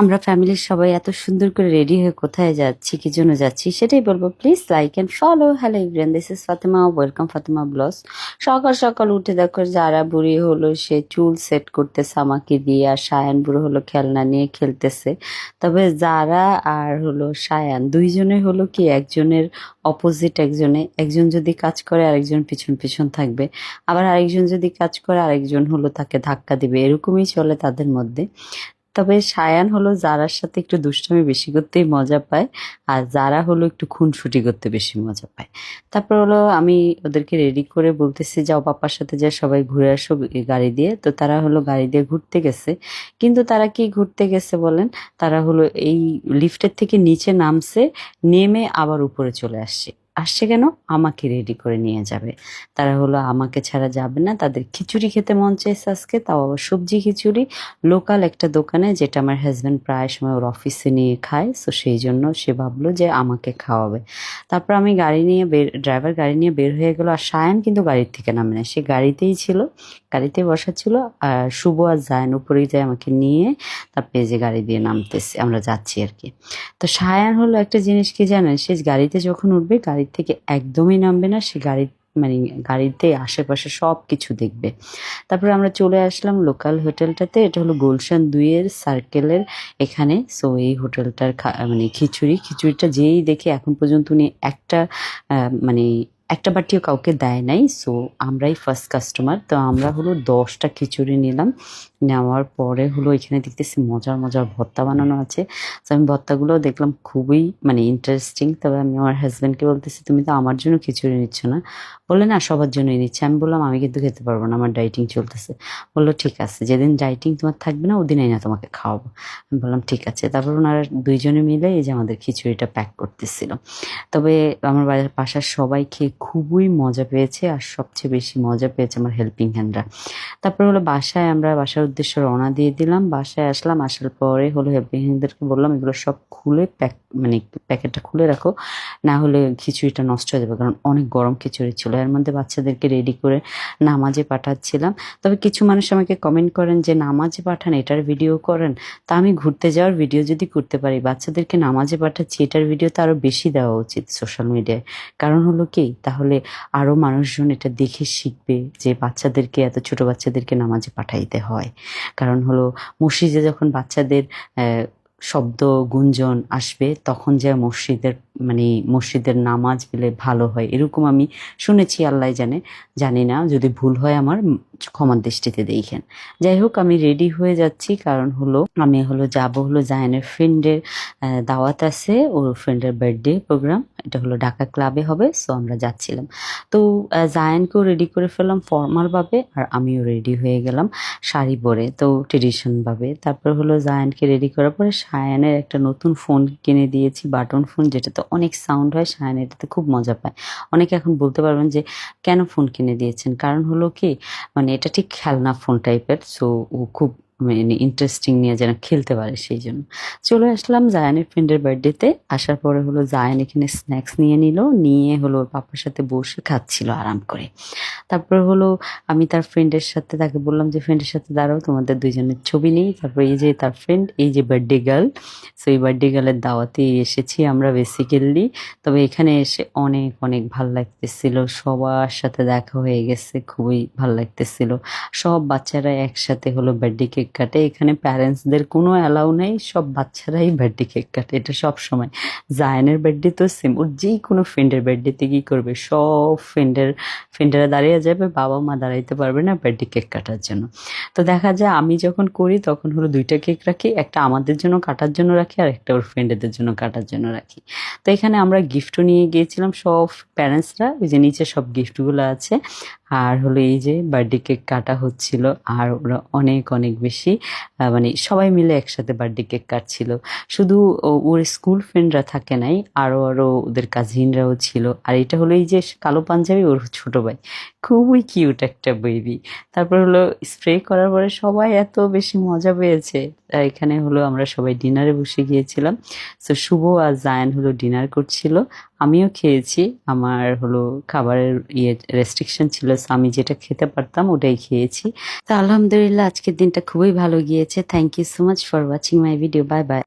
আমরা ফ্যামিলির সবাই এত সুন্দর করে রেডি হয়ে কোথায় যাচ্ছি, কি জন্য যাচ্ছি সেটাই বলব। Please like and follow hello Ibran this is Fatema welcome Fatema ব্লস সকাল সকাল উঠে দেখো যারা বুড়ি হলো, সে চুল সেট করতেছে আমাকে দিয়ে আর সায়ান বুড়ো হলো খেলনা নিয়ে খেলতেছে। তবে যারা আর হলো সায়ান, দুইজনে হলো কি একজনের অপোজিট একজনে, একজন যদি কাজ করে, আরেকজন পিছন পিছন থাকবে। আবার আরেকজন যদি কাজ করে, আরেকজন হলো তাকে ধাক্কা দিবে। এরকমই চলে তাদের মধ্যে। তবে সায়ান হলো যারার সাথে একটু দুষ্টামি বেশি করতেই মজা পায়, আর যারা হলো একটু খুনসুটি করতে বেশি মজা পায়। তারপর হলো আমি ওদেরকে রেডি করে বলতেছি, যাও পাপার সাথে যা সবাই ঘুরে আসো গাড়ি দিয়ে। তো তারা হলো গাড়ি দিয়ে ঘুরতে গেছে। কিন্তু তারা কি ঘুরতে গেছে বলেন? তারা হলো এই লিফটের থেকে নিচে নামছে, নেমে আবার উপরে চলে আসছে। আসছে কেন? আমাকে রেডি করে নিয়ে যাবে। তারা হলো আমাকে ছাড়া যাবে না। তাদের খিচুড়ি খেতে মন চাইছে আজকে, তাও আবার সবজি খিচুড়ি। লোকাল একটা দোকানে যেটা আমার হাজব্যান্ড প্রায় সময় ওর অফিসে নিয়ে খায় সো সেই জন্য সে ভাবলো যে আমাকে খাওয়াবে। তারপর আমি গাড়ি নিয়ে বের ড্রাইভার গাড়ি নিয়ে বের হয়ে গেলো। আর সায়ান কিন্তু গাড়ির থেকে নামে না। সে গাড়িতেই ছিল। গাড়িতে বসা ছিল আর শুভ আর জায়ন উপরেই যায় আমাকে নিয়ে তারপরে যে গাড়ি দিয়ে নামতেছে, আমরা যাচ্ছি আর কি। তো সায়ান হলো একটা জিনিস কি জানেন, সে গাড়িতে যখন উঠবে গাড়ি থেকে একদমই নামবে না, সে গাড়ি মানে গাড়িতে আশেপাশে সব কিছু দেখবে। তারপরে আমরা চলে আসলাম লোকাল হোটেলটাতে, এটা হলো গুলশান দুইয়ের সার্কেলের এখানে। সো এই হোটেলটার মানে খিচুড়ি, খিচুড়িটা যেই দেখে এখন পর্যন্ত উনি একটা মানে একটা বাটিও কাউকে দেয় নাই সো আমরাই ফার্স্ট কাস্টমার তো আমরা হলো দশটা খিচুড়ি নিলাম। নেওয়ার পরে হলো এখানে দেখতেছি মজার মজার ভর্তা বানানো আছে। তো আমি ভত্তাগুলো দেখলাম খুবই মানে ইন্টারেস্টিং তবে আমি আমার হাজব্যান্ডকে বলতেছি, তুমি তো আমার জন্য খিচুড়ি নিচ্ছ না। বললে না, সবার জন্যই নিচ্ছে। আমি বললাম, আমি কিন্তু খেতে পারব না, আমার ডাইটিং চলতেছে। বলল, ঠিক আছে, যেদিন ডাইটিং তোমার থাকবে না, ওদিনই না তোমাকে খাওয়াবো। আমি বললাম, ঠিক আছে। তারপর ওনারা দুইজনে মিলে এই যে আমাদের খিচুড়িটা প্যাক করতেছিল। তবে আমার বাড়ির পাশার সবাই খেয়ে খুবই মজা পেয়েছে, আর সবচেয়ে বেশি মজা পেয়েছে আমার হেল্পিং হ্যান্ডরা তারপরে হলো বাসায় আমরা, বাসার উদ্দেশ্যে রওনা দিয়ে দিলাম। বাসায় আসলাম, আসার পরে হলো হেল্পিং হ্যান্ডদেরকে বললাম, এগুলো সব খুলে প্যাক মানে প্যাকেটটা খুলে রাখো। না হলে খিচুড়িটা নষ্ট হয়ে যাবে, কারণ অনেক গরম খিচুড়ি ছিল। এর মধ্যে বাচ্চাদেরকে রেডি করে নামাজে পাঠাচ্ছিলাম। তবে কিছু মানুষ আমাকে কমেন্ট করেন যে, নামাজে পাঠান, এটার ভিডিও করেন? তা আমি ঘুরতে যাওয়ার ভিডিও যদি করতে পারি, বাচ্চাদেরকে নামাজে পাঠাচ্ছি, এটার ভিডিও তো আরও বেশি দেওয়া উচিত সোশ্যাল মিডিয়ায় কারণ হলো কি, তাহলে আরও মানুষজন এটা দেখে শিখবে যে বাচ্চাদেরকে, এত ছোট বাচ্চাদেরকে নামাজে পাঠাইতে হয়। কারণ হলো মসজিদে যখন বাচ্চাদের শব্দ গুঞ্জন আসবে তখন যে মসজিদের মানে মসজিদের নামাজ পেলে ভালো হয়, এরকম আমি শুনেছি, আল্লাহ জানে। জানি না, যদি ভুল হয় আমার ক্ষমার দৃষ্টিতে দেখেন। যাই হোক, আমি রেডি হয়ে যাচ্ছি, কারণ হলো, আমি হলো যাব হলো জায়নের ফ্রেন্ডের দাওয়াত আছে, ওর ফ্রেন্ডের বার্থডে প্রোগ্রাম এটা হলো ঢাকা ক্লাবে হবে সো আমরা যাচ্ছিলাম। তো জায়ানকেও রেডি করে ফেললাম ফর্মালভাবে আর আমিও রেডি হয়ে গেলাম শাড়ি পরে, তো ট্রেডিশনভাবে তারপর হলো জায়ানকে রেডি করার পরে সায়ানের একটা নতুন ফোন কিনে দিয়েছি, বাটন ফোন যেটাতে অনেক সাউন্ড হয় সায়ান এটাতে খুব মজা পায়। অনেকে এখন বলতে পারবেন যে, কেন ফোন কিনে দিয়েছেন? কারণ হলো কি মানে এটা ঠিক খেলনা ফোন টাইপের সো ও খুব মানে ইন্টারেস্টিং নিয়ে যেন খেলতে পারে সেই জন্য। চলে আসলাম জায়ানের ফ্রেন্ডের বার্থডেতে আসার পরে হলো জায়ান এখানে স্ন্যাক্স নিয়ে নিল, নিয়ে হলো ওর পাপার সাথে বসে খাচ্ছিল আরাম করে। তারপর হলো আমি তার ফ্রেন্ডের সাথে, তাকে বললাম যে ফ্রেন্ডের সাথে দাঁড়াও, তোমাদের দুইজনের ছবি নেই। তারপর এই যে তার ফ্রেন্ড এই যে বার্থডে গার্ল সো এই বার্থডে গার্লের দাওয়াতে এসেছি আমরা বেসিক্যালি তবে এখানে এসে অনেক অনেক ভালো লাগতেছিল। সবার সাথে দেখা হয়ে গেছে, খুবই ভালো লাগতেছিল। সব বাচ্চারা একসাথে হলো বার্থডে কেক কাটে, এখানে প্যারেন্টসদের কোনো অ্যালাউ নেই, সব বাচ্চারাই বার্থডে কেক কাটে, এটা সব সময়। জায়নের বার্থডে তো সেম ওর যেই কোনো ফ্রেন্ডের বার্থডেতে কী করবে? সব ফ্রেন্ডের ফ্রেন্ডেরা দাঁড়িয়ে যাবে, বাবা মা দাঁড়াইতে পারবে না বার্থডে কেক কাটার জন্য। তো দেখা যায় আমি যখন করি, তখন হলো দুইটা কেক রাখি, একটা আমাদের জন্য কাটার জন্য রাখি, আর একটা ওর ফ্রেন্ডেদের জন্য কাটার জন্য রাখি। তো এখানে আমরা গিফটও নিয়ে গিয়েছিলাম, সব প্যারেন্টসরা ওই যে নিচে সব গিফটগুলো আছে আর হলো এই যে বার্থডে কেক কাটা হচ্ছিল আর ওরা অনেক অনেক বেশি মানে সবাই মিলে একসাথে বার্থডে কেক কাটছিল। শুধু ওর স্কুল ফ্রেন্ডরা থাকে নাই আরও আরও ওদের কাজিনরাও ছিল। আর এটা হলো এই যে কালো পাঞ্জাবি ওর ছোটো ভাই। খুবই কিউট একটা বেবি। তারপর হলো স্প্রে করার পরে সবাই এত বেশি মজা পেয়েছে। এখানে হলো আমরা সবাই ডিনারে বসে গিয়েছিলাম। তো শুভ আর জায়ান হলো ডিনার করছিল। আমিও খেয়েছি। আমার হলো খাবারের ইয়ে রেস্ট্রিকশন ছিল আমি যেটা খেতে পারতাম ওটাই খেয়েছি। তো আলহামদুলিল্লাহ, আজকের দিনটা খুবই ভালো গিয়েছে। Thank you so much for watching my video bye bye